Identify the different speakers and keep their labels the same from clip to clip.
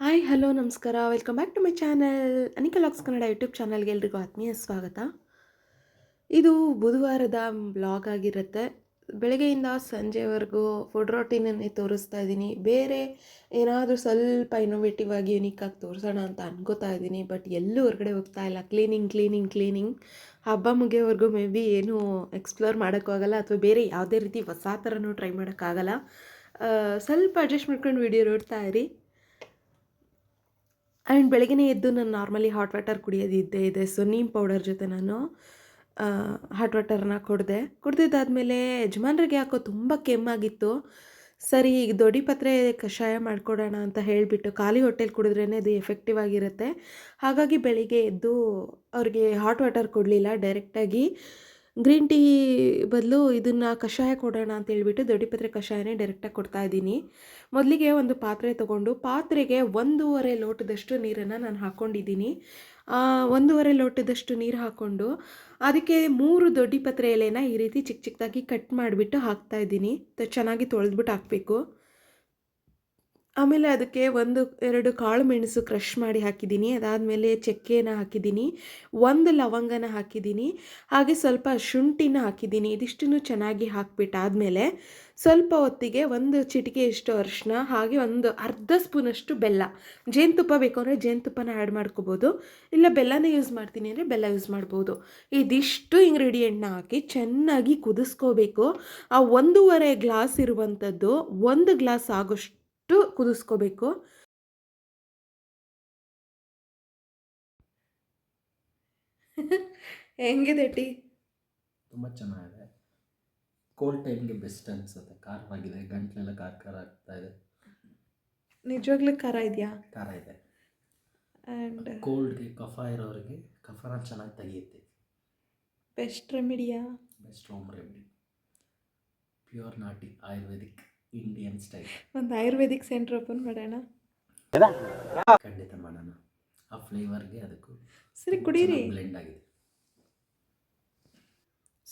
Speaker 1: Hi, hello, ನಮಸ್ಕಾರ. Welcome back to my channel Anika logs Kannada YouTube ಚಾನಲ್ಗೆ ಎಲ್ರಿಗೂ ಆತ್ಮೀಯ ಸ್ವಾಗತ. ಇದು ಬುಧವಾರದ ಬ್ಲಾಗ್ ಆಗಿರುತ್ತೆ. ಬೆಳಗ್ಗೆಯಿಂದ ಸಂಜೆವರೆಗೂ ಫುಡ್ ರೊಟೀನನ್ನೇ ತೋರಿಸ್ತಾ ಇದ್ದೀನಿ. ಬೇರೆ ಏನಾದರೂ ಸ್ವಲ್ಪ ಇನೋವೇಟಿವ್ ಆಗಿ ಯುನೀಕ್ ಆಗಿ ತೋರಿಸೋಣ ಅಂತ ಅನ್ಕೋತಾ ಇದ್ದೀನಿ. ಬಟ್ ಎಲ್ಲೂ ಹೊರಗಡೆ ಹೋಗ್ತಾ ಇಲ್ಲ. ಕ್ಲೀನಿಂಗ್ ಕ್ಲೀನಿಂಗ್ ಕ್ಲೀನಿಂಗ್ ಹಬ್ಬ ಮುಗಿಯೋವರೆಗೂ ಮೇ ಬಿ ಏನೂ ಎಕ್ಸ್ಪ್ಲೋರ್ ಮಾಡೋಕ್ಕಾಗಲ್ಲ ಅಥವಾ ಬೇರೆ ಯಾವುದೇ ರೀತಿ ಹೊಸ ಥರನೂ ಟ್ರೈ ಮಾಡೋಕ್ಕಾಗಲ್ಲ. ಸ್ವಲ್ಪ ಅಡ್ಜಸ್ಟ್ ಮಾಡ್ಕೊಂಡು ವಿಡಿಯೋ ನೋಡ್ತಾ ಇರಿ. ಆ್ಯಂಡ್ ಬೆಳಗ್ಗೆ ಎದ್ದು ನಾನು ನಾರ್ಮಲಿ ಹಾಟ್ ವಾಟರ್ ಕುಡಿಯೋದಿದ್ದೇ ಇದೆ. ಸೊ, ನೀಮ್ ಪೌಡರ್ ಜೊತೆ ನಾನು ಹಾಟ್ ವಾಟರ್ನ ಕುಡಿದೆ. ಕುಡ್ದಿದ್ದಾದಮೇಲೆ ಯಜಮಾನ್ರಿಗೆ ಯಾಕೋ ತುಂಬ ಕೆಮ್ಮಾಗಿತ್ತು. ಸರಿ, ಈಗ ದೊಡ್ಡಿ ಪತ್ರೆ ಕಷಾಯ ಮಾಡಿಕೊಡೋಣ ಅಂತ ಹೇಳಿಬಿಟ್ಟು ಖಾಲಿ ಹೊಟ್ಟೆಲಿ ಕುಡಿದ್ರೇ ಅದು ಎಫೆಕ್ಟಿವ್ ಆಗಿರುತ್ತೆ. ಹಾಗಾಗಿ ಬೆಳಿಗ್ಗೆ ಎದ್ದು ಅವ್ರಿಗೆ ಹಾಟ್ ವಾಟರ್ ಕೊಡಲಿಲ್ಲ. ಡೈರೆಕ್ಟಾಗಿ ಗ್ರೀನ್ ಟೀ ಬದಲು ಇದನ್ನು ಕಷಾಯ ಕೊಡೋಣ ಅಂತ ಹೇಳ್ಬಿಟ್ಟು ದೊಡ್ಡಿಪತ್ರೆ ಕಷಾಯನೇ ಡೈರೆಕ್ಟಾಗಿ ಕೊಡ್ತಾ ಇದ್ದೀನಿ. ಮೊದಲಿಗೆ ಒಂದು ಪಾತ್ರೆ ತೊಗೊಂಡು ಪಾತ್ರೆಗೆ ಒಂದೂವರೆ ಲೋಟದಷ್ಟು ನೀರನ್ನು ನಾನು ಹಾಕ್ಕೊಂಡಿದ್ದೀನಿ ಒಂದೂವರೆ ಲೋಟದಷ್ಟು ನೀರು ಹಾಕ್ಕೊಂಡು ಅದಕ್ಕೆ ಮೂರು ದೊಡ್ಡಿಪತ್ರೆ ಎಲೆನ ಈ ರೀತಿ ಚಿಕ್ಕ ಚಿಕ್ಕದಾಗಿ ಕಟ್ ಮಾಡಿಬಿಟ್ಟು ಹಾಕ್ತಾ ತ- ಚೆನ್ನಾಗಿ ತೊಳೆದ್ಬಿಟ್ಟು ಹಾಕಬೇಕು. ಆಮೇಲೆ ಅದಕ್ಕೆ ಒಂದು, ಎರಡು ಕಾಳು ಮೆಣಸು ಕ್ರಷ್ ಮಾಡಿ ಹಾಕಿದ್ದೀನಿ. ಅದಾದಮೇಲೆ ಚಕ್ಕೆನ ಹಾಕಿದ್ದೀನಿ. ಒಂದು ಲವಂಗನ ಹಾಕಿದ್ದೀನಿ. ಹಾಗೆ ಸ್ವಲ್ಪ ಶುಂಠಿನ ಹಾಕಿದ್ದೀನಿ. ಇದಿಷ್ಟನ್ನು ಚೆನ್ನಾಗಿ ಹಾಕಿಬಿಟ್ಟಾದಮೇಲೆ ಸ್ವಲ್ಪ ಹೊತ್ತಿಗೆ ಒಂದು ಚಿಟಿಕೆಯಷ್ಟು ಅರಿಶಿನ, ಹಾಗೆ ಒಂದು ಅರ್ಧ ಸ್ಪೂನಷ್ಟು ಬೆಲ್ಲ. ಜೇನುತುಪ್ಪ ಬೇಕು ಅಂದರೆ ಜೇನುತುಪ್ಪನ ಆ್ಯಡ್ ಮಾಡ್ಕೋಬೋದು. ಇಲ್ಲ ಬೆಲ್ಲನೇ ಯೂಸ್ ಮಾಡ್ತೀನಿ ಅಂದರೆ ಬೆಲ್ಲ ಯೂಸ್ ಮಾಡ್ಬೋದು. ಇದಿಷ್ಟು ಇಂಗ್ರೀಡಿಯೆಂಟ್ನ ಹಾಕಿ ಚೆನ್ನಾಗಿ ಕುದಿಸ್ಕೋಬೇಕು. ಆ ಒಂದೂವರೆ ಗ್ಲಾಸ್ ಇರುವಂಥದ್ದು, ಒಂದು ಗ್ಲಾಸ್ ಆಗೋಷ್ಟು ಕುದಿಸ್ಕೋಬೇಕು. ಹೆಂಗಿದೆ ಟೀ?
Speaker 2: ತುಂಬ ಚೆನ್ನಾಗಿದೆ. ಕೋಲ್ಡ್ ಟೈಮ್ಗೆ ಬೆಸ್ಟ್ ಅನಿಸುತ್ತೆ. ಖಾರವಾಗಿದೆ ಗಂಟ್ಲೆಲ್ಲ ಖಾರ ಖಾರ ಆಗ್ತಾ ಇದೆ.
Speaker 1: ನಿಜವಾಗ್ಲೂ ಖಾರ ಇದೆಯಾ?
Speaker 2: ಖಾರ ಇದೆ.
Speaker 1: ಆ್ಯಂಡ್
Speaker 2: ಕೋಲ್ಡ್ಗೆ ಕಫ ಇರೋರಿಗೆ ಕಫನ ಚೆನ್ನಾಗಿ ತೆಗೆಯುತ್ತೆ.
Speaker 1: Best ರೆಮಿಡಿಯಾ?
Speaker 2: Best home remedy. Pure ನಾಟಿ ಆಯುರ್ವೇದಿಕ್. ಇಂಡಿಯನ್ ಸ್ಟೈಲ್
Speaker 1: ಒಂದು ಆಯುರ್ವೇದಿಕ್ ಸೆಂಟರ್ ಓಪನ್ ಮಾಡೋಣ.
Speaker 2: ಖಂಡಿತ ಮಾಡೋಣ ಆ ಫ್ಲೇವರ್ಗೆ ಅದಕ್ಕೂ
Speaker 1: ಸರಿ ಕುಡೀರಿ.
Speaker 2: ಬ್ಲೆಂಡ್ ಆಗಿದೆ.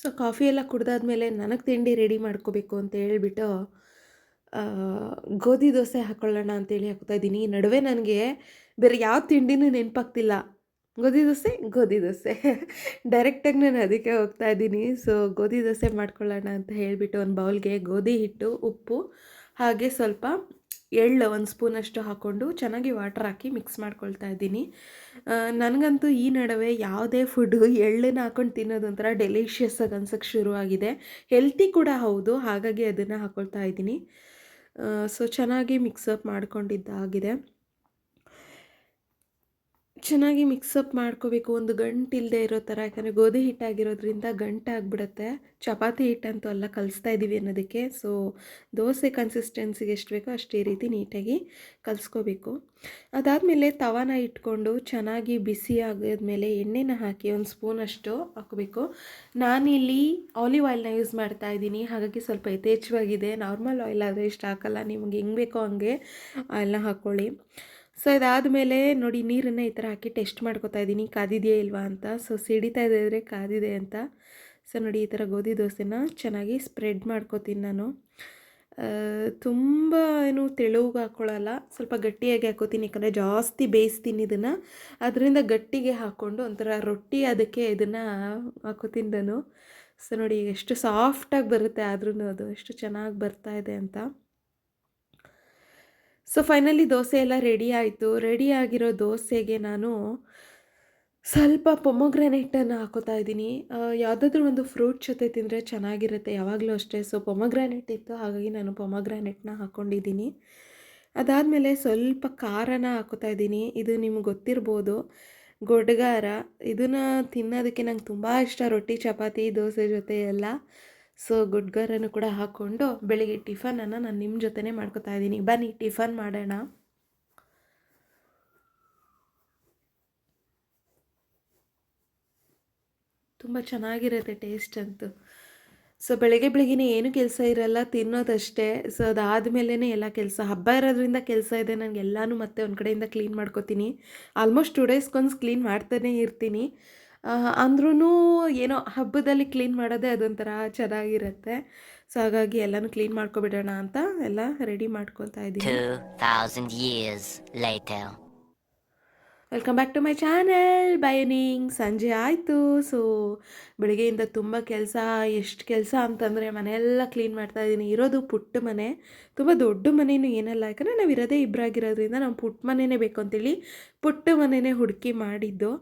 Speaker 1: ಸೊ ಕಾಫಿ ಎಲ್ಲ ಕುಡ್ದಾದ್ಮೇಲೆ ನನಗೆ ತಿಂಡಿ ರೆಡಿ ಮಾಡ್ಕೋಬೇಕು ಅಂತ ಹೇಳ್ಬಿಟ್ಟು ಗೋಧಿ ದೋಸೆ ಹಾಕ್ಕೊಳ್ಳೋಣ ಅಂತೇಳಿ ಹಾಕ್ತಾ ಇದ್ದೀನಿ. ಈ ನಡುವೆ ನನಗೆ ಬೇರೆ ಯಾವ ತಿಂಡಿನೂ ನೆನಪಾಗ್ತಿಲ್ಲ. ಗೋಧಿ ದೋಸೆ ಗೋಧಿ ದೋಸೆ. ಡೈರೆಕ್ಟಾಗಿ ನಾನು ಅದಕ್ಕೆ ಹೋಗ್ತಾ ಇದ್ದೀನಿ. ಸೊ ಗೋಧಿ ದೋಸೆ ಮಾಡ್ಕೊಳ್ಳೋಣ ಅಂತ ಹೇಳಿಬಿಟ್ಟು ಒಂದು ಬೌಲ್ಗೆ ಗೋಧಿ ಹಿಟ್ಟು, ಉಪ್ಪು, ಹಾಗೆ ಸ್ವಲ್ಪ ಎಳ್ಳು ಒಂದು ಸ್ಪೂನಷ್ಟು ಹಾಕ್ಕೊಂಡು ಚೆನ್ನಾಗಿ ವಾಟರ್ ಹಾಕಿ ಮಿಕ್ಸ್ ಮಾಡ್ಕೊಳ್ತಾ ಇದ್ದೀನಿ. ನನಗಂತೂ ಈ ನಡುವೆ ಯಾವುದೇ ಫುಡ್ಡು ಎಳ್ಳನ್ನು ಹಾಕೊಂಡು ತಿನ್ನೋದು ಒಂಥರ ಡೆಲಿಷಿಯಸ್ ಆಗಿ ಅನ್ಸೋಕ್ಕೆ ಶುರುವಾಗಿದೆ. ಹೆಲ್ತಿ ಕೂಡ ಹೌದು, ಹಾಗಾಗಿ ಅದನ್ನು ಹಾಕ್ಕೊಳ್ತಾ ಇದ್ದೀನಿ. ಸೊ ಚೆನ್ನಾಗಿ ಮಿಕ್ಸಪ್ ಮಾಡ್ಕೊಂಡಿದ್ದಾಗಿದೆ. ಚೆನ್ನಾಗಿ ಮಿಕ್ಸಪ್ ಮಾಡ್ಕೋಬೇಕು, ಒಂದು ಗಂಟು ಇಲ್ಲದೆ ಇರೋ ಥರ ಯಾಕಂದರೆ ಗೋಧಿ ಹಿಟ್ಟಾಗಿರೋದ್ರಿಂದ ಗಂಟು ಆಗಿಬಿಡುತ್ತೆ. ಚಪಾತಿ ಹಿಟ್ಟಂತೂ ಎಲ್ಲ ಕಲಿಸ್ತಾ ಇದ್ದೀವಿ ಅನ್ನೋದಕ್ಕೆ. ಸೊ ದೋಸೆ ಕನ್ಸಿಸ್ಟೆನ್ಸಿಗೆ ಎಷ್ಟು ಬೇಕೋ ಅಷ್ಟೇ ರೀತಿ ನೀಟಾಗಿ ಕಲಿಸ್ಕೋಬೇಕು. ಅದಾದಮೇಲೆ ತವಾನ ಇಟ್ಕೊಂಡು ಚೆನ್ನಾಗಿ ಬಿಸಿ ಆಗಿದ್ಮೇಲೆ ಎಣ್ಣೆನ ಹಾಕಿ ಒಂದು ಸ್ಪೂನಷ್ಟು ಹಾಕಬೇಕು. ನಾನಿಲ್ಲಿ ಆಲಿವ್ ಆಯಿಲ್ನ ಯೂಸ್ ಮಾಡ್ತಾ ಇದ್ದೀನಿ. ಹಾಗಾಗಿ ಸ್ವಲ್ಪ ಯಥೇಚ್ಛವಾಗಿದೆ. ನಾರ್ಮಲ್ ಆಯಿಲ್ ಆದರೆ ಇಷ್ಟ ಹಾಕಲ್ಲ. ನಿಮ್ಗೆ ಹೆಂಗೆ ಬೇಕೋ ಹಂಗೆ ಆಯಿಲ್ನ ಹಾಕ್ಕೊಳ್ಳಿ ಸೊ ಇದಾದಮೇಲೆ ನೋಡಿ, ನೀರನ್ನು ಈ ಥರ ಹಾಕಿ ಟೆಸ್ಟ್ ಮಾಡ್ಕೊತಾ ಇದ್ದೀನಿ. ಕಾದಿದೆಯೇ ಇಲ್ವಾ ಅಂತ. ಸೊ ಸಿಡಿತಾ ಇದ್ದರೆ ಕಾದಿದೆ ಅಂತ. ಸೊ ನೋಡಿ, ಈ ಥರ ಗೋಧಿ ದೋಸೆನ ಚೆನ್ನಾಗಿ ಸ್ಪ್ರೆಡ್ ಮಾಡ್ಕೋತೀನಿ ನಾನು. ತುಂಬ ಏನು ತೆಳುವಿಗೆ ಹಾಕ್ಕೊಳ್ಳಲ್ಲ ಸ್ವಲ್ಪ ಗಟ್ಟಿಯಾಗಿ ಹಾಕೋತೀನಿ, ಯಾಕಂದರೆ ಜಾಸ್ತಿ ಬೇಯಿಸ್ತೀನಿ ಇದನ್ನು. ಅದರಿಂದ ಗಟ್ಟಿಗೆ ಹಾಕ್ಕೊಂಡು ಒಂಥರ ರೊಟ್ಟಿ ಅದಕ್ಕೆ ಇದನ್ನು ಹಾಕೋತೀನಿ ನಾನು. ಸೊ ನೋಡಿ, ಎಷ್ಟು ಸಾಫ್ಟಾಗಿ ಬರುತ್ತೆ ಆದ್ರೂ ಅದು. ಎಷ್ಟು ಚೆನ್ನಾಗಿ ಬರ್ತಾ ಇದೆ ಅಂತ. ಸೊ ಫೈನಲಿ ದೋಸೆ ಎಲ್ಲ ರೆಡಿ ಆಯಿತು. ರೆಡಿ ಆಗಿರೋ ದೋಸೆಗೆ ನಾನು ಸ್ವಲ್ಪ ಪೊಮೊಗ್ರಾನೇಟನ್ನು ಹಾಕೋತಾ ಇದ್ದೀನಿ. ಯಾವುದಾದ್ರೂ ಒಂದು ಫ್ರೂಟ್ ಜೊತೆ ತಿಂದರೆ ಚೆನ್ನಾಗಿರುತ್ತೆ. ಯಾವಾಗಲೂ ಅಷ್ಟೇ. ಸೊ ಪೊಮೊಗ್ರಾನೇಟ್ ಇತ್ತು. ಹಾಗಾಗಿ ನಾನು ಪೊಮೊಗ್ರಾನೇಟ್ನ ಹಾಕ್ಕೊಂಡಿದ್ದೀನಿ ಅದಾದಮೇಲೆ ಸ್ವಲ್ಪ ಖಾರನ ಹಾಕೋತಾ ಇದ್ದೀನಿ. ಇದು ನಿಮ್ಗೆ ಗೊತ್ತಿರ್ಬೋದು. ಗೊಡ್ಗಾರ ಇದನ್ನು ತಿನ್ನೋದಕ್ಕೆ ನಂಗೆ ತುಂಬ ಇಷ್ಟ. ರೊಟ್ಟಿ, ಚಪಾತಿ, ದೋಸೆ ಜೊತೆ ಎಲ್ಲ. ಸೊ ಗುಡ್ಗರನ್ನು ಕೂಡ ಹಾಕ್ಕೊಂಡು ಬೆಳಿಗ್ಗೆ ಟಿಫನನ್ನು ನಾನು ನಿಮ್ಮ ಜೊತೆನೇ ಮಾಡ್ಕೊತಾ ಇದ್ದೀನಿ. ಬನ್ನಿ, ಟಿಫನ್ ಮಾಡೋಣ. ತುಂಬ ಚೆನ್ನಾಗಿರುತ್ತೆ ಟೇಸ್ಟ್ ಅಂತೂ. ಸೊ ಬೆಳಗ್ಗೆ ಬೆಳಗ್ಗೆನೇ ಏನು ಕೆಲಸ ಇರಲ್ಲ, ತಿನ್ನೋದಷ್ಟೇ. ಸೊ ಅದಾದಮೇಲೆ ಎಲ್ಲ ಕೆಲಸ. ಹಬ್ಬ ಇರೋದ್ರಿಂದ ಕೆಲಸ ಇದೆ. ನನಗೆ ಎಲ್ಲನೂ ಮತ್ತೆ ಒಂದು ಕಡೆಯಿಂದ ಕ್ಲೀನ್ ಮಾಡ್ಕೋತೀನಿ. ಆಲ್ಮೋಸ್ಟ್ ಟು ಡೇಸ್ಗೊಂದು ಕ್ಲೀನ್ ಮಾಡ್ತಾನೇ ಇರ್ತೀನಿ. ಅಂದ್ರೂ ಏನೋ ಹಬ್ಬದಲ್ಲಿ ಕ್ಲೀನ್ ಮಾಡೋದೇ ಅದೊಂಥರ ಚೆನ್ನಾಗಿರುತ್ತೆ. ಸೊ ಹಾಗಾಗಿ ಎಲ್ಲನೂ ಕ್ಲೀನ್ ಮಾಡ್ಕೊಬಿಡೋಣ ಅಂತ ಎಲ್ಲ ರೆಡಿ ಮಾಡ್ಕೊತಾ ಇದ್ದೀನಿ.
Speaker 3: 2,000 years later.
Speaker 1: Welcome back to my channel ಬೈನಿಂಗ್ ಸಂಜೆ ಆಯಿತು. ಸೊ ಬೆಳಗ್ಗೆಯಿಂದ ತುಂಬ ಕೆಲಸ ಎಷ್ಟು ಕೆಲಸ ಅಂತಂದರೆ ಮನೆಯೆಲ್ಲ ಕ್ಲೀನ್ ಮಾಡ್ತಾ ಇದ್ದೀನಿ. ಇರೋದು ಪುಟ್ಟ ಮನೆ. ತುಂಬ ದೊಡ್ಡ ಮನೆಯೂ ಏನಲ್ಲ ಯಾಕಂದರೆ ನಾವು ಇರೋದೇ ಇಬ್ಬರಾಗಿರೋದ್ರಿಂದ ನಾವು ಪುಟ್ಟ ಮನೆಯೇ ಬೇಕು ಅಂತೇಳಿ ಪುಟ್ಟ ಮನೆಯೇ ಹುಡುಕಿ ಮಾಡಿದ್ದು.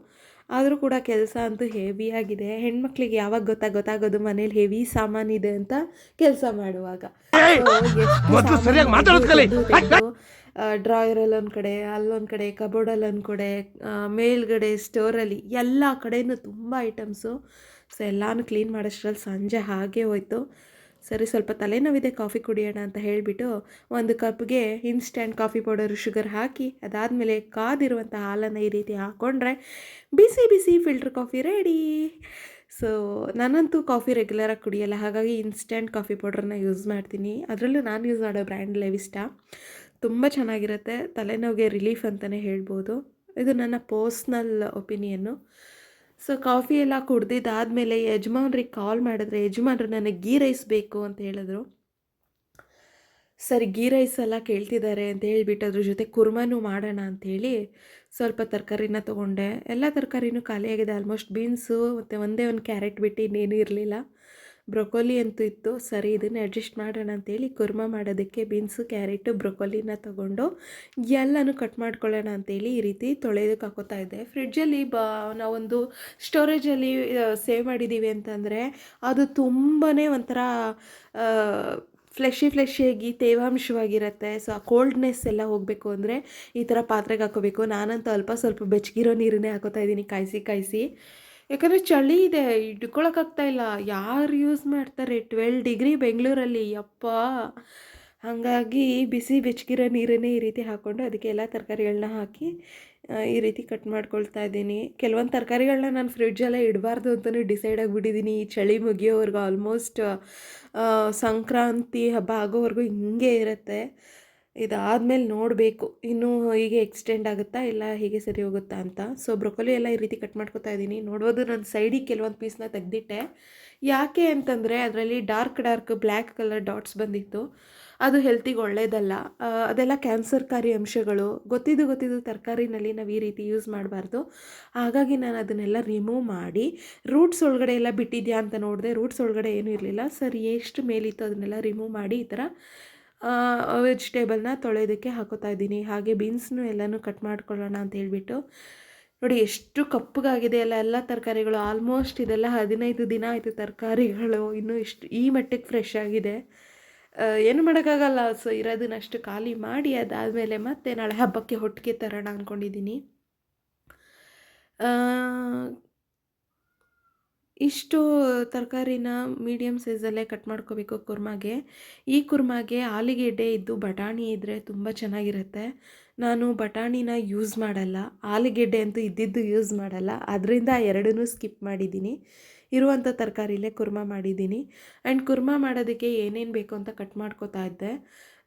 Speaker 1: ಆದರೂ ಕೂಡ ಕೆಲಸ ಅಂತೂ ಹೆವಿ ಆಗಿದೆ. ಹೆಣ್ಮಕ್ಳಿಗೆ ಯಾವಾಗ ಗೊತ್ತಾ ಗೊತ್ತಾಗೋದು ಮನೇಲಿ ಹೆವಿ ಸಾಮಾನಿದೆ ಅಂತ ಕೆಲಸ ಮಾಡುವಾಗ.
Speaker 4: ಡ್ರಾಯರ್.
Speaker 1: ಡ್ರಾಯರಲ್ಲಿ ಒಂದು ಕಡೆ ಅಲ್ಲೊಂದು ಕಡೆ ಕಬೋರ್ಡಲ್ಲಿ ಒಂದು ಕಡೆ ಮೇಲ್ಗಡೆ ಮೇಲ್ಗಡೆ ಸ್ಟೋರಲ್ಲಿ ಎಲ್ಲ ಕಡೆಯೂ ತುಂಬಾ ಐಟಮ್ಸು ಸೊ ಎಲ್ಲಾನು ಕ್ಲೀನ್ ಮಾಡೋಷ್ಟ್ರಲ್ಲಿ ಸಂಜೆ ಹಾಗೆ ಹೋಯ್ತು. ಸರಿ, ಸ್ವಲ್ಪ ತಲೆನೋವಿದೆ, ಕಾಫಿ ಕುಡಿಯೋಣ ಅಂತ ಹೇಳಿಬಿಟ್ಟು ಒಂದು ಕಪ್ಗೆ ಇನ್ಸ್ಟ್ಯಾಂಟ್ ಕಾಫಿ ಪೌಡರ್ ಶುಗರ್ ಹಾಕಿ, ಅದಾದಮೇಲೆ ಕಾದಿರುವಂಥ ಹಾಲನ್ನು ಈ ರೀತಿ ಹಾಕ್ಕೊಂಡ್ರೆ ಬಿಸಿ ಬಿಸಿ ಫಿಲ್ಟರ್ ಕಾಫಿ ರೆಡಿ ಸೊ ನಾನಂತೂ ಕಾಫಿ ರೆಗ್ಯುಲರಾಗಿ ಕುಡಿಯಲ್ಲ, ಹಾಗಾಗಿ ಇನ್ಸ್ಟ್ಯಾಂಟ್ ಕಾಫಿ ಪೌಡ್ರನ್ನ ಯೂಸ್ ಮಾಡ್ತೀನಿ. ಅದರಲ್ಲೂ ನಾನು ಯೂಸ್ ಮಾಡೋ ಬ್ರ್ಯಾಂಡ್ ಲೆವಿಸ್ಟಾ? ತುಂಬ ಚೆನ್ನಾಗಿರುತ್ತೆ, ತಲೆನೋವಿಗೆ ರಿಲೀಫ್ ಅಂತಲೇ ಹೇಳ್ಬೋದು. ಇದು ನನ್ನ ಪರ್ಸ್ನಲ್ ಒಪಿನಿಯನ್ನು ಸೊ ಕಾಫಿ ಎಲ್ಲ ಕುಡ್ದಿದ್ದಾದಮೇಲೆ ಯಜಮಾನ್ರಿಗೆ ಕಾಲ್ ಮಾಡಿದ್ರೆ, ಯಜಮಾನ್ರು, ನನಗೆ ಗೀ ರೈಸ್ ಬೇಕು ಅಂತ ಹೇಳಿದ್ರು. ಸರಿ ಗೀ ರೈಸ್ ಎಲ್ಲ ಕೇಳ್ತಿದ್ದಾರೆ ಅಂತ ಹೇಳಿಬಿಟ್ಟು ಅದ್ರ ಜೊತೆ ಕುರ್ಮಾನು ಮಾಡೋಣ ಅಂಥೇಳಿ ಸ್ವಲ್ಪ ತರಕಾರಿನ ತೊಗೊಂಡೆ. ಎಲ್ಲ ತರಕಾರಿನೂ ಖಾಲಿಯಾಗಿದೆ. ಆಲ್ಮೋಸ್ಟ್ ಬೀನ್ಸು ಮತ್ತು ಒಂದೇ ಒಂದು ಕ್ಯಾರೆಟ್ ಬಿಟ್ಟು ಇನ್ನೇನು ಇರಲಿಲ್ಲ. ಬ್ರೊಕೊಲಿ ಅಂತೂ ಇತ್ತು. ಸರಿ, ಇದನ್ನು ಅಡ್ಜಸ್ಟ್ ಮಾಡೋಣ ಅಂತೇಳಿ ಕುರ್ಮ ಮಾಡೋದಕ್ಕೆ ಬೀನ್ಸು, ಕ್ಯಾರೆಟು, ಬ್ರೊಕೊಲಿನ ತೊಗೊಂಡು ಎಲ್ಲನೂ ಕಟ್ ಮಾಡ್ಕೊಳ್ಳೋಣ ಅಂತೇಳಿ ಈ ರೀತಿ ತೊಳೆಯೋದಕ್ಕೆ ಹಾಕೋತಾ ಇದ್ದೆ. ಫ್ರಿಡ್ಜಲ್ಲಿ ಬ, ನಾವೊಂದು ಸ್ಟೋರೇಜಲ್ಲಿ ಸೇವ್ ಮಾಡಿದ್ದೀವಿ ಅಂತಂದರೆ ಅದು ತುಂಬಾ ಒಂಥರ ಫ್ಲೆಶಿ ಫ್ಲೆಶಿಯಾಗಿ ತೇವಾಂಶವಾಗಿರುತ್ತೆ. ಸೊ, ಆ ಕೋಲ್ಡ್ನೆಸ್ ಎಲ್ಲ ಹೋಗಬೇಕು ಅಂದರೆ ಈ ಥರ ಪಾತ್ರೆಗೆ ಹಾಕೋಬೇಕು. ನಾನಂತೂ ಅಲ್ಪ ಸ್ವಲ್ಪ ಬೆಚ್ಚಗಿರೋ ನೀರನ್ನೇ ಹಾಕೋತಾ ಇದ್ದೀನಿ ಕಾಯಿಸಿ ಕಾಯಿಸಿ. ಯಾಕಂದರೆ ಚಳಿ ಇದೆ ಇಟ್ಕೊಳಕ್ಕಾಗ್ತಾ ಇಲ್ಲ. ಯಾರು ಯೂಸ್ ಮಾಡ್ತಾರೆ? ಟ್ವೆಲ್ ಡಿಗ್ರಿ ಬೆಂಗಳೂರಲ್ಲಿ. ಯಪ್ಪ! ಹಾಗಾಗಿ ಬಿಸಿ ಬೆಚ್ಚಗಿರೋ ನೀರನ್ನೇ ಈ ರೀತಿ ಹಾಕ್ಕೊಂಡು ಅದಕ್ಕೆ ಎಲ್ಲ ತರಕಾರಿಗಳನ್ನ ಹಾಕಿ ಈ ರೀತಿ ಕಟ್ ಮಾಡ್ಕೊಳ್ತಾ ಇದ್ದೀನಿ. ಕೆಲವೊಂದು ತರಕಾರಿಗಳನ್ನ ನಾನು ಫ್ರಿಡ್ಜಲ್ಲೇ ಇಡಬಾರ್ದು ಅಂತಲೂ ಡಿಸೈಡ್ ಆಗಿಬಿಟ್ಟಿದ್ದೀನಿ ಈ ಚಳಿ ಮುಗಿಯೋವರೆಗೂ ಆಲ್ಮೋಸ್ಟ್ ಸಂಕ್ರಾಂತಿ ಹಬ್ಬ ಆಗೋವರೆಗೂ ಹಿಂಗೆ ಇರುತ್ತೆ. ಇದಾದಮೇಲೆ ನೋಡಬೇಕು. ಇನ್ನೂ ಹೀಗೆ ಎಕ್ಸ್ಟೆಂಡ್ ಆಗುತ್ತಾ ಇಲ್ಲ, ಹೀಗೆ ಸರಿ ಹೋಗುತ್ತಾ ಅಂತ. ಸೊ ಬ್ರೊಕೊಲಿ ಎಲ್ಲ ಈ ರೀತಿ ಕಟ್ ಮಾಡ್ಕೊತಾ ಇದ್ದೀನಿ. ನೋಡ್ಬೋದು ನಾನು ಸೈಡಿಗೆ ಕೆಲವೊಂದು ಪೀಸ್ನ ತೆಗೆದಿಟ್ಟೆ. ಯಾಕೆ ಅಂತಂದರೆ ಅದರಲ್ಲಿ dark dark black colour dots ಬಂದಿತ್ತು. ಅದು ಹೆಲ್ತಿಗೆ ಒಳ್ಳೆಯದಲ್ಲ ಅದೆಲ್ಲ ಕ್ಯಾನ್ಸರ್ಕಾರಿ ಅಂಶಗಳು. ಗೊತ್ತಿದ್ದು ಗೊತ್ತಿದ್ದು ತರಕಾರಿನಲ್ಲಿ ನಾವು ಈ ರೀತಿ ಯೂಸ್ ಮಾಡಬಾರ್ದು. ಹಾಗಾಗಿ ನಾನು ಅದನ್ನೆಲ್ಲ ರಿಮೂವ್ ಮಾಡಿ ರೂಟ್ಸ್ ಒಳಗಡೆ ಎಲ್ಲ ಬಿಟ್ಟಿದ್ಯಾ ಅಂತ ನೋಡಿದೆ ರೂಟ್ಸ್ ಒಳಗಡೆ ಏನೂ ಇರಲಿಲ್ಲ. ಸರಿ, ಎಷ್ಟು ಮೇಲಿತ್ತು ಅದನ್ನೆಲ್ಲ ರಿಮೂವ್ ಮಾಡಿ ಈ ಥರ ವೆಜಿಟೇಬಲ್ನ ತೊಳೆಯೋದಕ್ಕೆ ಹಾಕೋತಾ ಇದ್ದೀನಿ. ಹಾಗೆ ಬೀನ್ಸ್ನು ಎಲ್ಲನೂ ಕಟ್ ಮಾಡ್ಕೊಳ್ಳೋಣ ಅಂತ ಹೇಳ್ಬಿಟ್ಟು. ನೋಡಿ ಎಷ್ಟು ಕಪ್ಪಗಾಗಿದೆ ಅಲ್ಲ ಎಲ್ಲ ತರಕಾರಿಗಳು. ಆಲ್ಮೋಸ್ಟ್ ಇದೆಲ್ಲ ಹದಿನೈದು ದಿನ ಆಯಿತು ತರಕಾರಿಗಳು. ಇನ್ನೂ ಇಷ್ಟು, ಈ ಮಟ್ಟಿಗೆ ಫ್ರೆಶ್ ಆಗಿದೆ. ಏನು ಮಾಡೋಕ್ಕಾಗಲ್ಲ. ಸೊ ಇರೋದನ್ನಷ್ಟು ಖಾಲಿ ಮಾಡಿ ಅದಾದಮೇಲೆ ಮತ್ತೆ ನಾಳೆ ಹಬ್ಬಕ್ಕೆ ಹೊಟ್ಟಿಗೆ ತರೋಣ ಅಂದ್ಕೊಂಡಿದ್ದೀನಿ ಇಷ್ಟು ತರಕಾರಿನ ಮೀಡಿಯಮ್ ಸೈಜಲ್ಲೇ ಕಟ್ ಮಾಡ್ಕೋಬೇಕು ಕುರ್ಮಾಗೆ. ಈ ಕುರ್ಮಾಗೆ ಆಲಿಗೆಡ್ಡೆ ಇದ್ದು ಬಟಾಣಿ ಇದ್ದರೆ ತುಂಬ ಚೆನ್ನಾಗಿರುತ್ತೆ. ನಾನು ಬಟಾಣಿನ ಯೂಸ್ ಮಾಡಲ್ಲ. ಆಲಿಗೆಡ್ಡೆ ಅಂತೂ ಇದ್ದಿದ್ದು ಯೂಸ್ ಮಾಡಲ್ಲ. ಅದರಿಂದ ಎರಡನ್ನೂ ಸ್ಕಿಪ್ ಮಾಡಿದ್ದೀನಿ. ಇರುವಂಥ ತರಕಾರಿಲೇ ಕುರ್ಮ ಮಾಡಿದ್ದೀನಿ. ಆ್ಯಂಡ್ ಕುರ್ಮ ಮಾಡೋದಕ್ಕೆ ಏನೇನು ಬೇಕು ಅಂತ ಕಟ್ ಮಾಡ್ಕೋತಾ ಇದ್ದೆ.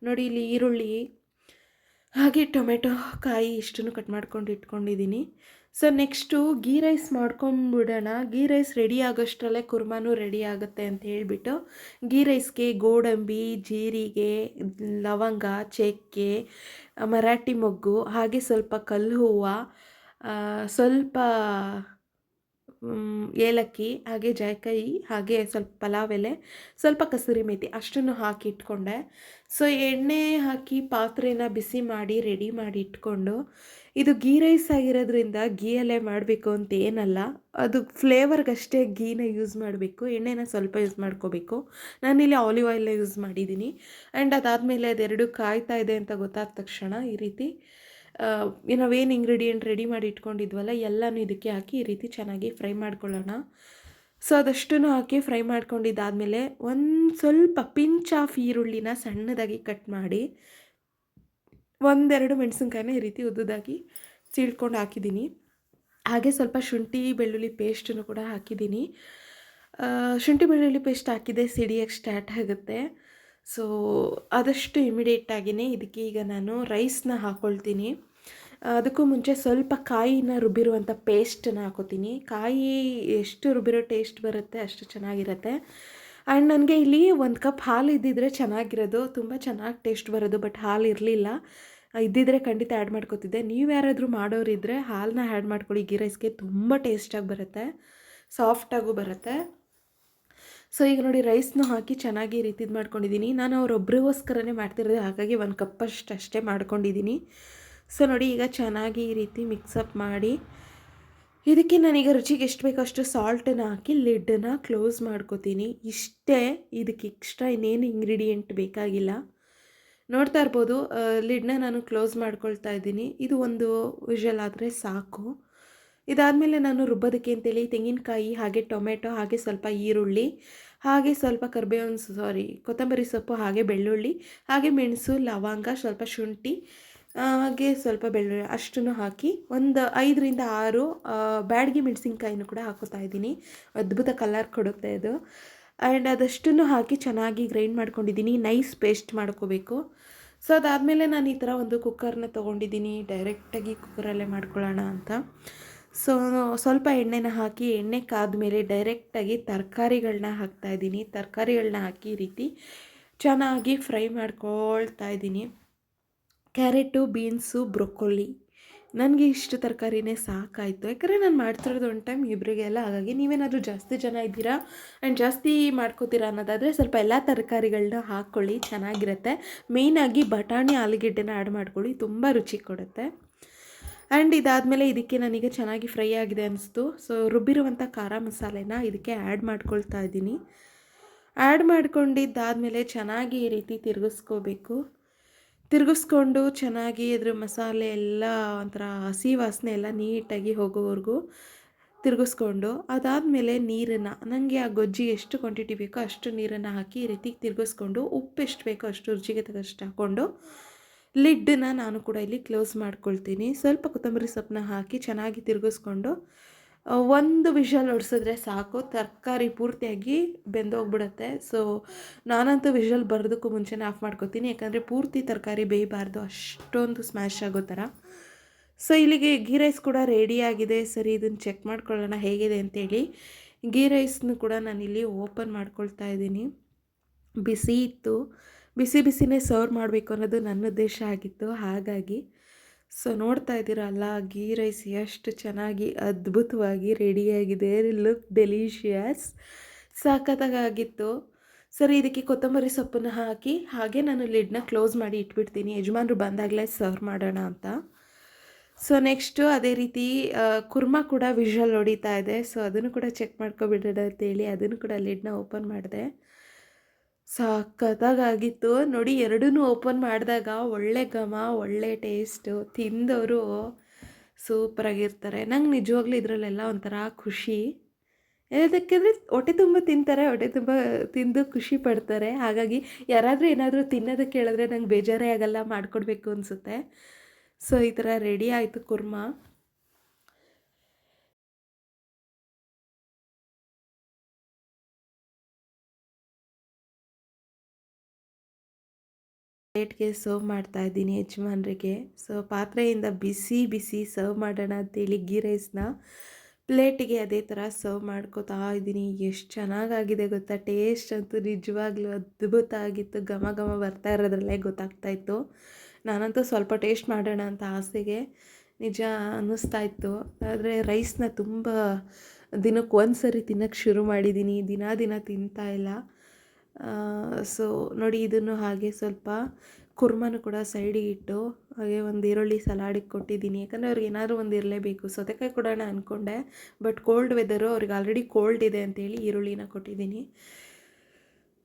Speaker 1: ನೋಡಿ ಇಲ್ಲಿ ಈರುಳ್ಳಿ, ಹಾಗೆ ಟೊಮೆಟೊ ಕಾಯಿ ಇಷ್ಟನ್ನು ಕಟ್ ಮಾಡ್ಕೊಂಡು ಇಟ್ಕೊಂಡಿದ್ದೀನಿ. ಸೊ ನೆಕ್ಸ್ಟು ಗೀ ರೈಸ್ ಮಾಡ್ಕೊಂಬಿಡೋಣ ಗೀ ರೈಸ್ ರೆಡಿ ಆಗೋಷ್ಟರಲ್ಲೇ ಕುರ್ಮಾನು ರೆಡಿ ಆಗುತ್ತೆ ಅಂತ ಹೇಳಿಬಿಟ್ಟು ಗೀ ರೈಸ್ಗೆ ಗೋಡಂಬಿ ಜೀರಿಗೆ ಲವಂಗ ಚಕ್ಕೆ ಮರಾಠಿ ಮೊಗ್ಗು ಹಾಗೆ ಸ್ವಲ್ಪ ಕಲ್ಲು ಹೂವು ಸ್ವಲ್ಪ ಏಲಕ್ಕಿ ಹಾಗೆ ಜಾಯ್ಕಾಯಿ ಹಾಗೆ ಸ್ವಲ್ಪ ಪಲಾವ್ ಎಲೆ ಸ್ವಲ್ಪ ಕಸೂರಿ ಮೇಥಿ ಅಷ್ಟನ್ನು ಹಾಕಿ ಇಟ್ಕೊಂಡೆ ಸೊ ಎಣ್ಣೆ ಹಾಕಿ ಪಾತ್ರೆನ ಬಿಸಿ ಮಾಡಿ ರೆಡಿ ಮಾಡಿ ಇಟ್ಕೊಂಡು ಇದು ಗೀ ರೈಸ್ ಆಗಿರೋದ್ರಿಂದ ಗೀಯಲ್ಲೇ ಮಾಡಬೇಕು ಅಂತ ಏನಲ್ಲ. ಅದು ಫ್ಲೇವರ್ಗಷ್ಟೇ ಗೀನ ಯೂಸ್ ಮಾಡಬೇಕು. ಎಣ್ಣೆನ ಸ್ವಲ್ಪ ಯೂಸ್ ಮಾಡ್ಕೋಬೇಕು. ನಾನಿಲ್ಲಿ ಆಲಿವ್ ಆಯಿಲ್ನ ಯೂಸ್ ಮಾಡಿದ್ದೀನಿ. ಆ್ಯಂಡ್ ಅದಾದಮೇಲೆ ಅದೆರಡು ಕಾಯ್ತಾ ಇದೆ ಅಂತ ಗೊತ್ತಾದ ತಕ್ಷಣ ಈ ರೀತಿ ನಾವೇನು ಇಂಗ್ರೀಡಿಯೆಂಟ್ ರೆಡಿ ಮಾಡಿ ಇಟ್ಕೊಂಡಿದ್ವಲ್ಲ ಎಲ್ಲನೂ ಇದಕ್ಕೆ ಹಾಕಿ ಈ ರೀತಿ ಚೆನ್ನಾಗಿ ಫ್ರೈ ಮಾಡ್ಕೊಳ್ಳೋಣ. ಸೊ ಅದಷ್ಟನ್ನು ಹಾಕಿ ಫ್ರೈ ಮಾಡ್ಕೊಂಡಿದ್ದಾದಮೇಲೆ ಒಂದು ಸ್ವಲ್ಪ ಪಿಂಚ್ ಆಫ್ ಈರುಳ್ಳಿನ ಸಣ್ಣದಾಗಿ ಕಟ್ ಮಾಡಿ ಒಂದೆರಡು ಮೆಣಸಿನ್ಕಾಯಿನ ಈ ರೀತಿ ಉದ್ದುದಾಗಿ ಸೀಳ್ಕೊಂಡು ಹಾಕಿದ್ದೀನಿ. ಹಾಗೆ ಸ್ವಲ್ಪ ಶುಂಠಿ, ಬೆಳ್ಳುಳ್ಳಿ ಪೇಸ್ಟನ್ನು ಕೂಡ ಹಾಕಿದ್ದೀನಿ. ಶುಂಠಿ, ಬೆಳ್ಳುಳ್ಳಿ ಪೇಸ್ಟ್ ಹಾಕಿದೆ ಸಿಡಿಯಕ್ಕೆ ಸ್ಟಾರ್ಟ್ ಆಗುತ್ತೆ. ಸೊ ಆದಷ್ಟು ಇಮಿಡಿಯೇಟಾಗಿಯೇ ಇದಕ್ಕೆ ಈಗ ನಾನು ರೈಸ್ನ ಹಾಕ್ಕೊಳ್ತೀನಿ ಅದಕ್ಕೂ ಮುಂಚೆ ಸ್ವಲ್ಪ ಕಾಯಿನ ರುಬ್ಬಿರುವಂಥ ಪೇಸ್ಟನ್ನು ಹಾಕೋತೀನಿ. ಕಾಯಿ ಎಷ್ಟು ರುಬ್ಬಿರೋ ಟೇಸ್ಟ್ ಬರುತ್ತೆ ಅಷ್ಟು ಚೆನ್ನಾಗಿರುತ್ತೆ. ಆ್ಯಂಡ್ ನನಗೆ ಇಲ್ಲಿ ಒಂದು ಕಪ್ ಹಾಲು ಇದ್ದಿದ್ರೆ ಚೆನ್ನಾಗಿರೋದು. ತುಂಬ ಚೆನ್ನಾಗಿ ಟೇಸ್ಟ್ ಬರೋದು, ಬಟ್ ಹಾಲು ಇರಲಿಲ್ಲ ಇದ್ದಿದ್ರೆ ಖಂಡಿತ ಆ್ಯಡ್ ಮಾಡ್ಕೋತಿದ್ದೆ. ನೀವು ಯಾರಾದರೂ ಮಾಡೋರಿದ್ದರೆ ಹಾಲನ್ನ ಆ್ಯಡ್ ಮಾಡ್ಕೊಳ್ಳಿ. ಗೀ ರೈಸ್ಗೆ ತುಂಬ ಟೇಸ್ಟಾಗಿ ಬರುತ್ತೆ. ಸಾಫ್ಟಾಗೂ ಬರುತ್ತೆ. ಸೊ ಈಗ ನೋಡಿ ರೈಸ್ನೂ ಹಾಕಿ ಚೆನ್ನಾಗಿ ರೀತಿದು ಮಾಡ್ಕೊಂಡಿದ್ದೀನಿ ನಾನು ಅವರೊಬ್ಬರಿಗೋಸ್ಕರನೇ ಮಾಡ್ತಿರೋದು ಹಾಗಾಗಿ ಒಂದು ಕಪ್ಪಷ್ಟು ಅಷ್ಟೇ ಮಾಡ್ಕೊಂಡಿದ್ದೀನಿ ಸೊ ನೋಡಿ ಈಗ ಚೆನ್ನಾಗಿ ಈ ರೀತಿ ಮಿಕ್ಸಪ್ ಮಾಡಿ ಇದಕ್ಕೆ ನಾನೀಗ ರುಚಿಗೆ ಎಷ್ಟು ಬೇಕೋ ಅಷ್ಟು ಸಾಲ್ಟನ್ನು ಹಾಕಿ ಲಿಡ್ಡನ್ನು ಕ್ಲೋಸ್ ಮಾಡ್ಕೋತೀನಿ. ಇಷ್ಟೇ ಇದಕ್ಕೆ ಎಕ್ಸ್ಟ್ರಾ ಇನ್ನೇನು ಇಂಗ್ರೀಡಿಯೆಂಟ್ ಬೇಕಾಗಿಲ್ಲ. ನೋಡ್ತಾ ಇರ್ಬೋದು ಲಿಡ್ನ ನಾನು ಕ್ಲೋಸ್ ಮಾಡ್ಕೊಳ್ತಾ ಇದ್ದೀನಿ. ಇದು ಒಂದು ವಿಷಲ್ ಆದರೆ ಸಾಕು. ಇದಾದಮೇಲೆ ನಾನು ರುಬ್ಬೋದಕ್ಕೆ ಅಂತೇಳಿ ತೆಂಗಿನಕಾಯಿ, ಹಾಗೆ ಟೊಮೆಟೊ ಹಾಗೆ ಸ್ವಲ್ಪ ಈರುಳ್ಳಿ, ಹಾಗೆ ಸ್ವಲ್ಪ ಕರಿಬೇವಿನ ಸಾರಿ ಕೊತ್ತಂಬರಿ ಸೊಪ್ಪು, ಹಾಗೆ ಬೆಳ್ಳುಳ್ಳಿ, ಹಾಗೆ ಮೆಣಸು, ಲವಂಗ, ಸ್ವಲ್ಪ ಶುಂಠಿ ಹಾಗೆ ಸ್ವಲ್ಪ ಬೆಳ್ಳುಳ್ಳಿ ಅಷ್ಟನ್ನು ಹಾಕಿ ಒಂದು ಐದರಿಂದ ಆರು ಬ್ಯಾಡಗಿ ಮೆಣಸಿನ್ಕಾಯಿನೂ ಕೂಡ ಹಾಕೋತಾ ಇದ್ದೀನಿ. ಅದ್ಭುತ ಕಲರ್ ಕೊಡುತ್ತೆ ಇದು. ಆ್ಯಂಡ್ ಅದಷ್ಟನ್ನು ಹಾಕಿ ಚೆನ್ನಾಗಿ ಗ್ರೈಂಡ್ ಮಾಡ್ಕೊಂಡಿದ್ದೀನಿ. ನೈಸ್ ಪೇಸ್ಟ್ ಮಾಡ್ಕೋಬೇಕು. ಸೊ ಅದಾದಮೇಲೆ ನಾನು ಈ ಥರ ಒಂದು ಕುಕ್ಕರ್ನ ತೊಗೊಂಡಿದ್ದೀನಿ. ಡೈರೆಕ್ಟಾಗಿ ಕುಕ್ಕರಲ್ಲೇ ಮಾಡ್ಕೊಳ್ಳೋಣ ಅಂತ. ಸೊ ಸ್ವಲ್ಪ ಎಣ್ಣೆನ ಹಾಕಿ, ಎಣ್ಣೆ ಕಾದ ಮೇಲೆ ಡೈರೆಕ್ಟಾಗಿ ತರಕಾರಿಗಳನ್ನ ಹಾಕ್ತಾಯಿದ್ದೀನಿ ತರಕಾರಿಗಳನ್ನ ಹಾಕಿ ರೀತಿ ಚೆನ್ನಾಗಿ ಫ್ರೈ ಮಾಡ್ಕೊಳ್ತಾ ಇದ್ದೀನಿ. ಕ್ಯಾರೆಟು ಬೀನ್ಸು ಬ್ರೊಕೊಲಿ ನನಗೆ ಇಷ್ಟು ತರಕಾರಿನೇ ಸಾಕಾಯಿತು. ಯಾಕಂದರೆ ನಾನು ಮಾಡ್ತಿರೋದು ಒಂದು ಟೈಮ್ ಇಬ್ಬರಿಗೆಲ್ಲ ಹಾಗಾಗಿ ನೀವೇನಾದರೂ ಜಾಸ್ತಿ ಜನ ಇದ್ದೀರಾ? ಆ್ಯಂಡ್ ಜಾಸ್ತಿ ಮಾಡ್ಕೋತೀರಾ ಅನ್ನೋದಾದರೆ ಸ್ವಲ್ಪ ಎಲ್ಲ ತರಕಾರಿಗಳನ್ನ ಹಾಕ್ಕೊಳ್ಳಿ ಚೆನ್ನಾಗಿರುತ್ತೆ. ಮೇಯ್ನಾಗಿ ಬಟಾಣಿ ಆಲೂಗೆಡ್ಡೆನ ಆ್ಯಡ್ ಮಾಡ್ಕೊಳ್ಳಿ, ತುಂಬ ರುಚಿ ಕೊಡುತ್ತೆ. ಆ್ಯಂಡ್ ಇದಾದಮೇಲೆ ಇದಕ್ಕೆ ನನಗೆ ಚೆನ್ನಾಗಿ ಫ್ರೈ ಆಗಿದೆ ಅನಿಸ್ತು. ಸೊ ರುಬ್ಬಿರುವಂಥ ಖಾರ ಮಸಾಲೆನ ಇದಕ್ಕೆ ಆ್ಯಡ್ ಮಾಡ್ಕೊಳ್ತಾ ಇದ್ದೀನಿ. ಆ್ಯಡ್ ಮಾಡ್ಕೊಂಡಿದ್ದಾದಮೇಲೆ ಚೆನ್ನಾಗಿ ಈ ರೀತಿ ತಿರುಗಿಸ್ಕೋಬೇಕು. ತಿರುಗಿಸ್ಕೊಂಡು ಚೆನ್ನಾಗಿ ಅದ್ರ ಮಸಾಲೆ ಎಲ್ಲ ಒಂಥರ ಹಸಿ ವಾಸನೆ ಎಲ್ಲ ನೀಟಾಗಿ ಹೋಗೋವರೆಗೂ ತಿರುಗಿಸ್ಕೊಂಡು ಅದಾದಮೇಲೆ ನೀರನ್ನು ನನಗೆ ಆ ಗೊಜ್ಜಿ ಎಷ್ಟು ಕ್ವಾಂಟಿಟಿ ಬೇಕೋ ಅಷ್ಟು ನೀರನ್ನು ಹಾಕಿ ಈ ರೀತಿ ತಿರುಗಿಸ್ಕೊಂಡು ಉಪ್ಪು ಎಷ್ಟು ಬೇಕೋ ಅಷ್ಟು ರುಚಿಗೆ ತಗಷ್ಟು ಹಾಕ್ಕೊಂಡು ಲಿಡ್ಡನ್ನು ನಾನು ಕೂಡ ಇಲ್ಲಿ ಕ್ಲೋಸ್ ಮಾಡ್ಕೊಳ್ತೀನಿ. ಸ್ವಲ್ಪ ಕೊತ್ತಂಬರಿ ಸೊಪ್ಪನ್ನ ಹಾಕಿ ಚೆನ್ನಾಗಿ ತಿರುಗಿಸ್ಕೊಂಡು ಒಂದು ವಿಷಲ್ ಹೊಡ್ಸಿದ್ರೆ ಸಾಕು. ತರಕಾರಿ ಪೂರ್ತಿಯಾಗಿ ಬೆಂದೋಗ್ಬಿಡುತ್ತೆ. ಸೊ ನಾನಂತೂ ವಿಷಲ್ ಬರೋದಕ್ಕೂ ಮುಂಚೆನೇ ಆಫ್ ಮಾಡ್ಕೊತೀನಿ. ಯಾಕಂದರೆ ಪೂರ್ತಿ ತರಕಾರಿ ಬೇಯಬಾರ್ದು. ಅಷ್ಟೊಂದು ಸ್ಮ್ಯಾಶ್ ಆಗೋ ಥರ. ಸೊ ಇಲ್ಲಿಗೆ ಗೀ ರೈಸ್ ಕೂಡ ಆಗಿದೆ. ಸರಿ ಇದನ್ನು ಚೆಕ್ ಮಾಡ್ಕೊಳ್ಳೋಣ ಹೇಗಿದೆ ಅಂತೇಳಿ. ಗೀ ರೈಸ್ನು ಕೂಡ ನಾನಿಲ್ಲಿ ಓಪನ್ ಮಾಡ್ಕೊಳ್ತಾ ಇದ್ದೀನಿ. ಬಿಸಿ ಇತ್ತು. ಬಿಸಿ ಬಿಸಿನೇ ಸರ್ವ್ ಮಾಡಬೇಕು ಅನ್ನೋದು ನನ್ನ ಉದ್ದೇಶ ಆಗಿತ್ತು. ಹಾಗಾಗಿ ಸೊ ನೋಡ್ತಾ ಇದ್ದೀರಲ್ಲ ಗೀ ರೈಸ್ ಎಷ್ಟು ಚೆನ್ನಾಗಿ, ಅದ್ಭುತವಾಗಿ ರೆಡಿಯಾಗಿದೆ. ಲುಕ್ ಡೆಲಿಷಿಯಸ್ ಸಖತ್ತಾಗಿತ್ತು ಸರಿ, ಇದಕ್ಕೆ ಕೊತ್ತಂಬರಿ ಸೊಪ್ಪನ್ನು ಹಾಕಿ, ಹಾಗೆ ನಾನು ಲಿಡ್ನ ಕ್ಲೋಸ್ ಮಾಡಿ ಇಟ್ಬಿಡ್ತೀನಿ. ಯಜಮಾನರು ಬಂದಾಗಲೇ ಸರ್ವ್ ಮಾಡೋಣ ಅಂತ. ಸೊ ನೆಕ್ಸ್ಟು ಅದೇ ರೀತಿ ಕುರ್ಮ ಕೂಡ ವಿಷಲ್ ಹೊಡಿತಾ ಇದೆ. ಸೊ ಅದನ್ನು ಕೂಡ ಚೆಕ್ ಮಾಡ್ಕೊಬಿಡೋಣ ಅಂತೇಳಿ ಅದನ್ನು ಕೂಡ ಲಿಡ್ನ ಓಪನ್ ಮಾಡಿದೆ. ಸಖತ್ತಾಗಿತ್ತು ನೋಡಿ ಎರಡೂ ಓಪನ್ ಮಾಡಿದಾಗ ಒಳ್ಳೆ ಘಮ, ಒಳ್ಳೆ ಟೇಸ್ಟು, ತಿಂದವರು ಸೂಪರಾಗಿರ್ತಾರೆ. ನಂಗೆ ನಿಜವಾಗ್ಲೂ ಇದರಲ್ಲೆಲ್ಲ ಒಂಥರ ಖುಷಿ. ಅಂದರೆ ಹೊಟ್ಟೆ ತುಂಬ ತಿಂತಾರೆ, ಹೊಟ್ಟೆ ತುಂಬ ತಿಂದು ಖುಷಿ ಪಡ್ತಾರೆ. ಹಾಗಾಗಿ ಯಾರಾದರೂ ಏನಾದರೂ ತಿನ್ನೋದಕ್ಕೆ ಹೇಳಿದ್ರೆ ನಂಗೆ ಬೇಜಾರೇ ಆಗಲ್ಲ, ಮಾಡಿಕೊಡ್ಬೇಕು ಅನಿಸುತ್ತೆ. ಸೊ, ಈ ಥರ ರೆಡಿ ಆಯಿತು ಕುರ್ಮಾ. ಪ್ಲೇಟ್ಗೆ ಸರ್ವ್ ಮಾಡ್ತಾ ಇದ್ದೀನಿ ಯಜಮಾನ್ರಿಗೆ. ಸೊ, ಪಾತ್ರೆಯಿಂದ ಬಿಸಿ ಬಿಸಿ ಸರ್ವ್ ಮಾಡೋಣ ಅಂತೇಳಿ ಗೀ ರೈಸ್ನ ಪ್ಲೇಟಿಗೆ ಅದೇ ಥರ ಸರ್ವ್ ಮಾಡ್ಕೋತಾ ಇದ್ದೀನಿ. ಎಷ್ಟು ಚೆನ್ನಾಗಾಗಿದೆ ಗೊತ್ತಾ? ಟೇಸ್ಟ್ ಅಂತೂ ನಿಜವಾಗ್ಲೂ ಅದ್ಭುತ ಆಗಿತ್ತು. ಘಮ ಘಮ ಬರ್ತಾ ಇರೋದ್ರಲ್ಲೇ ಗೊತ್ತಾಗ್ತಾ ಇತ್ತು. ನಾನಂತೂ ಸ್ವಲ್ಪ ಟೇಸ್ಟ್ ಮಾಡೋಣ ಅಂತ ಆಸೆಗೆ ನಿಜ ಅನ್ನಿಸ್ತಾ ಇತ್ತು. ಆದರೆ ರೈಸ್ನ ತುಂಬ ದಿನಕ್ಕೆ ಒಂದು ಸರಿ ತಿನ್ನೋಕ್ಕೆ ಶುರು ಮಾಡಿದ್ದೀನಿ. ದಿನ ದಿನ ತಿಂತಾ ಇಲ್ಲ. ಸೊ ನೋಡಿ ಇದನ್ನು ಹಾಗೆ ಸ್ವಲ್ಪ ಕುರ್ಮನು ಕೂಡ ಸೈಡಿಗೆ ಇಟ್ಟು ಹಾಗೆ ಒಂದು ಈರುಳ್ಳಿ ಸಲಾಡಿಗೆ ಕೊಟ್ಟಿದ್ದೀನಿ. ಯಾಕಂದರೆ ಅವ್ರಿಗೆ ಏನಾದರೂ ಒಂದು ಇರಲೇಬೇಕು. ಸೌತೆಕಾಯಿ ಕೊಡೋಣ ಅಂದ್ಕೊಂಡೆ ಬಟ್ ಕೋಲ್ಡ್ ವೆದರು ಅವ್ರಿಗೆ ಆಲ್ರೆಡಿ ಕೋಲ್ಡ್ ಇದೆ ಅಂತೇಳಿ ಈರುಳ್ಳಿನ ಕೊಟ್ಟಿದ್ದೀನಿ.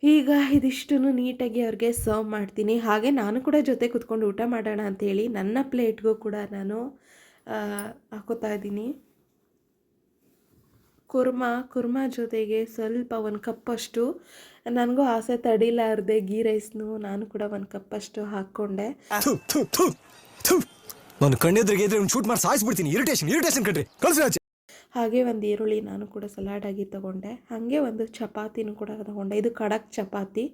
Speaker 1: ಈಗ ಇದಿಷ್ಟನ್ನು ನೀಟಾಗಿ ಅವ್ರಿಗೆ ಸರ್ವ್ ಮಾಡ್ತೀನಿ. ಹಾಗೆ ನಾನು ಕೂಡ ಜೊತೆ ಕುತ್ಕೊಂಡು ಊಟ ಮಾಡೋಣ ಅಂತೇಳಿ ನನ್ನ ಪ್ಲೇಟ್ಗೂ ಕೂಡ ನಾನು ಹಾಕೋತಾ ಇದ್ದೀನಿ. ಕುರ್ಮಾ ಕುರ್ಮಾ ಜೊತೆಗೆ ಸ್ವಲ್ಪ ಒಂದು ಕಪ್ಪಷ್ಟು ನನಗೂ ಆಸೆ ತಡಿಲಾರ್ದೆ ಗೀ ರೈಸ್ನು ನಾನು ಕೂಡ ಒಂದು ಕಪ್ಪಷ್ಟು ಹಾಕ್ಕೊಂಡೆ.
Speaker 5: ನಾನು ಕಣ್ಣೆದ್ರಿಗೆ ಇದ್ರೆ ಶೂಟ್ ಮಾಡಿ ಸಾಯಿಸ್ಬಿಡ್ತೀನಿ. ಇರಿಟೇಷನ್ ಇರಿಟೇಷನ್ ಕಣ್ರಿ. ಕಳ್ಸಿ
Speaker 1: ಹಾಗೆ ಒಂದು ಈರುಳ್ಳಿ ನಾನು ಕೂಡ ಸಲಾಡ್ ಆಗಿ ತಗೊಂಡೆ. ಹಾಗೆ ಒಂದು ಚಪಾತಿನೂ ಕೂಡ ತಗೊಂಡೆ. ಇದು ಖಡಕ್ ಚಪಾತಿ.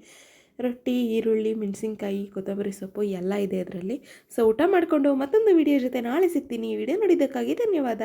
Speaker 1: ರೊಟ್ಟಿ ಈರುಳ್ಳಿ ಮೆಣಸಿನ್ಕಾಯಿ ಕೊತ್ತಂಬರಿ ಸೊಪ್ಪು ಎಲ್ಲ ಇದೆ ಅದರಲ್ಲಿ. ಸೊ ಊಟ ಮಾಡಿಕೊಂಡು ಮತ್ತೊಂದು ವಿಡಿಯೋ ಜೊತೆ ನಾಳೆ ಸಿಗ್ತೀನಿ. ವಿಡಿಯೋ ನೋಡಿದ್ದಕ್ಕಾಗಿ ಧನ್ಯವಾದ.